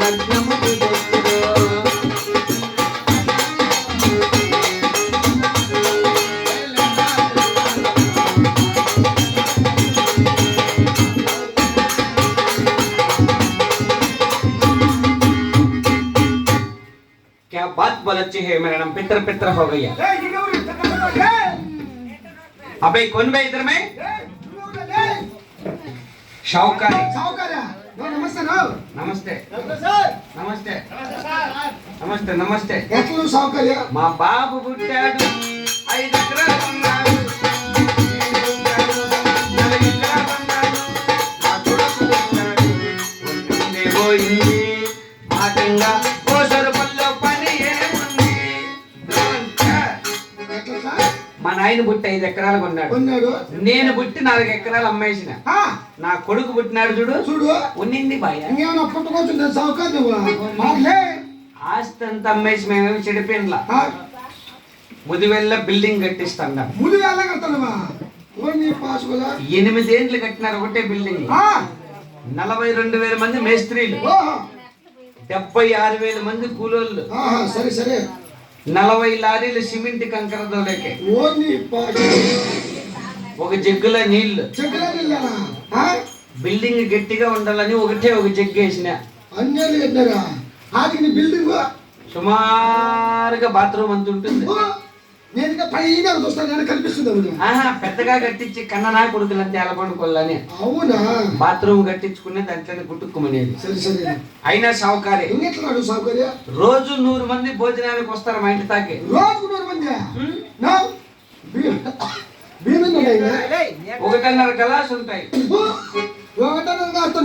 क्या बात बहुत अच्छी है मेरा नाम पितर पितर हो गई है। अबे कौन बे इधर में? शाहूकार। नमस्ते नमस्ते। నమస్తే నమస్తే. ఎట్లు సౌకర్య మా బాబు పుట్టాడు ఐదు ఎకరాలు ఉన్నాడు పోయింది. పని ఏముంది? మా నాయన పుట్టి ఐదు ఎకరాలు కొన్నాడు. నేను పుట్టి నాలుగు ఎకరాలు అమ్మేసిన. ఆ, నా కొడుకు పుట్టినాడు చూడు. చూడు. ఉన్నింది బాయ్. పుట్టుకోవచ్చు ఆస్తి అంతా అమ్మేసి మేమేమి చెడిపోయినలా? ముదివెల్ల బిల్డింగ్ కట్టిస్తాం ముందు వెళ్ళగలుగుతానమ్మా నీ పాస్ ఎనిమిదేండ్లు కట్టినారు ఒకటే బిల్డింగ్. నలభై రెండు వేల మంది మేస్త్రీలు. డెబ్బై ఆరు వేల మంది కూలోళ్ళు. ఆహా, సరే సరే. నలభై లారీలు సిమెంట్ కంకర దోలేకే ఓ నీ పాస్. ఒక జగ్గుల నీళ్ళు బిల్డింగ్ గట్టిగా ఉండాలని ఒకటే ఒక జగ్గు వేసిన. కట్టారా ఆదికి నీ బిల్డింగ్ సుమారుగా బాత్రూమ్ అంత ఉంటుంది. నేను ఇంకా పైన చూస్తాను నేను కనిపిస్తుంది ఆహా పెద్దగా కట్టించి కన్ననా కొడుకులంతా ఎలపడుకోవాలని అవునా? బాత్రూమ్ కట్టించుకునే దాంట్లోనే గుట్టుకుమనేది సరే సరే. అయినా సౌకర్యం ఇంకెట్లాడు సౌకర్య రోజు నూరు మంది భోజనానికి వస్తారు మా ఇంటి తాకి. రోజు నూరు మంది? ఒకటిన్నర గలాస్ ఉంటాయి. ఒకటో కాస్త